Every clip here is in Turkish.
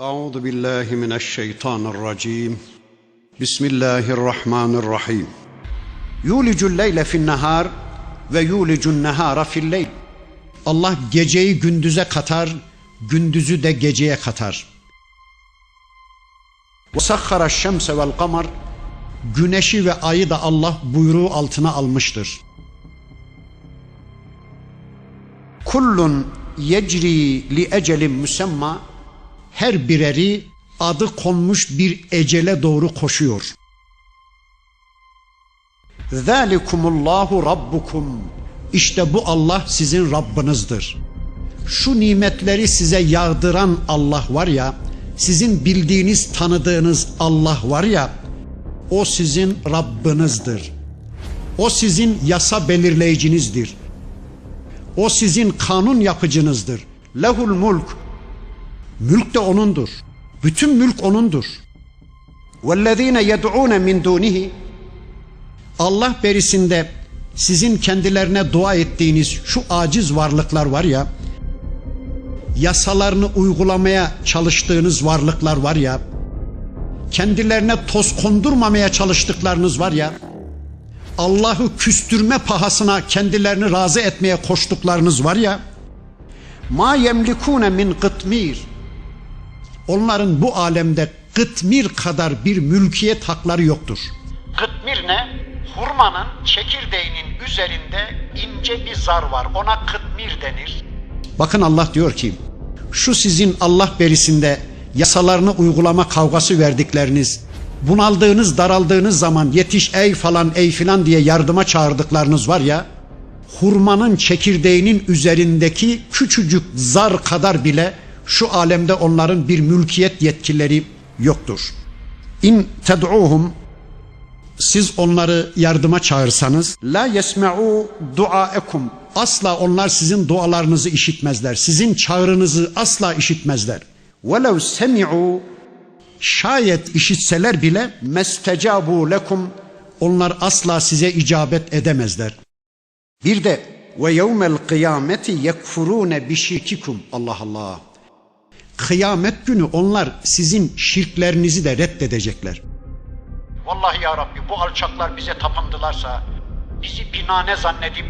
أعوذ بالله من الشيطان الرجيم بسم الله الرحمن الرحيم يولج الليل في النهار ve yulicun nehara fil leyl. Allah geceyi gündüze katar, gündüzü de geceye katar. Ve sakhara şemse vel kamar. Güneşi ve ayı da Allah buyruğu altına almıştır. Kullun yecri li ecelin müsemma. her bireri adı konmuş bir ecele doğru koşuyor. Zalikumullahu rabbukum. İşte bu Allah sizin Rabbinizdir. Şu nimetleri size yağdıran Allah var ya, sizin bildiğiniz, tanıdığınız Allah var ya, o sizin Rabbinizdir. O sizin yasa belirleyicinizdir. O sizin kanun yapıcınızdır. Lehul mulk. Mülk de O'nundur. Bütün mülk O'nundur. وَالَّذ۪ينَ يَدْعُونَ مِنْ دُونِهِ Allah berisinde sizin kendilerine dua ettiğiniz şu aciz varlıklar var ya, yasalarını uygulamaya çalıştığınız varlıklar var ya, kendilerine toz kondurmamaya çalıştıklarınız var ya, Allah'ı küstürme pahasına kendilerini razı etmeye koştuklarınız var ya, ma yemlikune min kıtmir, Onların bu alemde kıtmir kadar bir mülkiyet hakları yoktur. Kıtmir ne? Hurmanın çekirdeğinin üzerinde ince bir zar var. Ona kıtmir denir. Bakın Allah diyor ki şu sizin Allah berisinde yasalarını uygulama kavgası verdikleriniz, bunaldığınız, daraldığınız zaman yetiş ey falan ey filan diye yardıma çağırdıklarınız var ya, hurmanın çekirdeğinin üzerindeki küçücük zar kadar bile şu alemde onların bir mülkiyet yetkileri yoktur. İn ted'uhum siz onları yardıma çağırsanız la yesma'u duaekum asla onlar sizin dualarınızı işitmezler. Sizin çağrınızı asla işitmezler. Velev semi'u şayet işitseler bile mestecabu lekum onlar asla size icabet edemezler. Bir de ve yevmel kıyameti yekfurune bişirkikum Allah Allah. Kıyamet günü onlar sizin şirklerinizi de reddedecekler. Vallahi ya Rabbi bu alçaklar bize tapındılarsa, bizi binane zannedip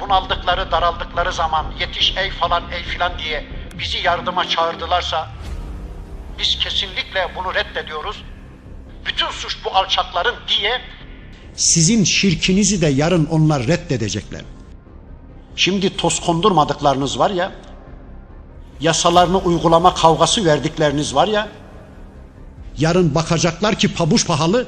bunaldıkları, daraldıkları zaman yetiş ey falan ey filan diye bizi yardıma çağırdılarsa biz kesinlikle bunu reddediyoruz. Bütün suç bu alçakların diye sizin şirkinizi de yarın onlar reddedecekler. Şimdi toz kondurmadıklarınız var ya, yasalarını uygulama kavgası verdikleriniz var ya, yarın bakacaklar ki pabuç pahalı,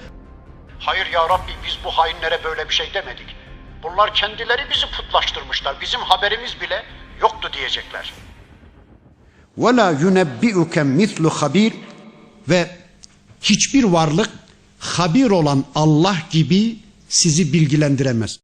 hayır ya Rabbi biz bu hainlere böyle bir şey demedik. Bunlar kendileri bizi putlaştırmışlar. Bizim haberimiz bile yoktu diyecekler. وَلَا يُنَبِّئُكَ مِثْلُ habir ve hiçbir varlık habir olan Allah gibi sizi bilgilendiremez.